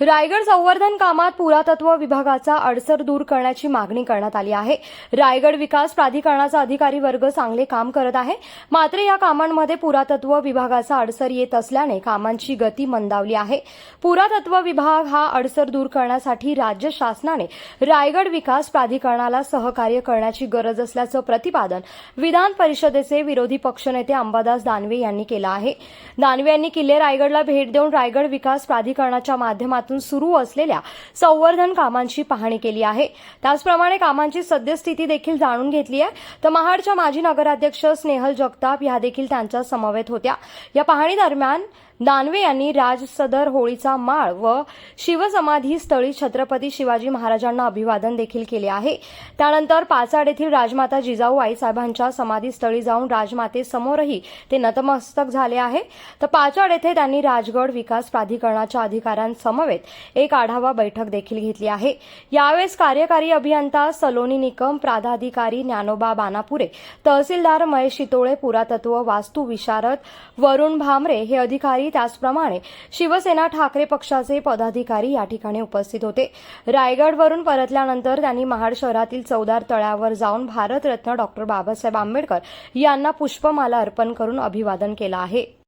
रायगड संवर्धन कामात पुरातत्व विभागाचा अडसर दूर करण्याची मागणी करण्यात आली आहे. रायगड विकास प्राधिकरणाचा अधिकारी वर्ग चांगले काम करत आहे. मात्र या कामांमध्ये पुरातत्व विभागाचा अडसर येत असल्याने कामांची गती मंदावली आहे. पुरातत्व विभाग हा अडसर दूर करण्यासाठी राज्य शासनाने रायगड विकास प्राधिकरणाला सहकार्य करण्याची गरज असल्याचं प्रतिपादन विधान परिषदेचे विरोधी पक्षनेते अंबादास दानवे यांनी केलं आहे. दानवे यांनी किल्ले रायगडला भेट देऊन रायगड विकास प्राधिकरणाच्या माध्यमात माध्यमातून सुरू असलेल्या संवर्धन कामांची पाहणी केली आहे. त्याचप्रमाणे कामांची सद्यस्थिती देखील जाणून घेतली आहे. तर महाडच्या माजी नगराध्यक्ष स्नेहल जगताप ह्या देखील त्यांच्या समवेत होत्या. या पाहणी दरम्यान दानवे यांनी राज सदर होळीचा माळ व शिवसमाधी स्थळी छत्रपती शिवाजी महाराजांना अभिवादन देखील केले आहे. त्यानंतर पाचाड येथील राजमाता जिजाऊ आईसाहेबांच्या समाधीस्थळी जाऊन राजमातेसमोरही ते नतमस्तक झाले आहे. तर पाचाड येथे त्यांनी राजगड विकास प्राधिकरणाच्या अधिकाऱ्यांसमवेत एक आढावा बैठक देखील घेतली आहे. यावेळेस कार्यकारी अभियंता सलोनी निकम प्राधाधिकारी ज्ञानोबा बानापुरे तहसीलदार महेश शितोळे पुरातत्व वास्तू विशारद वरुण भामरे हे अधिकारी त्याचप्रमाणे शिवसेना ठाकरे पक्षाचे पदाधिकारी या ठिकाणी उपस्थित होते. रायगडवरून परतल्यानंतर त्यांनी महाड शहरातील चौदार तळ्यावर जाऊन भारतरत्न डॉक्टर बाबासाहेब आंबेडकर यांना पुष्पमाला अर्पण करून अभिवादन केलं आहे.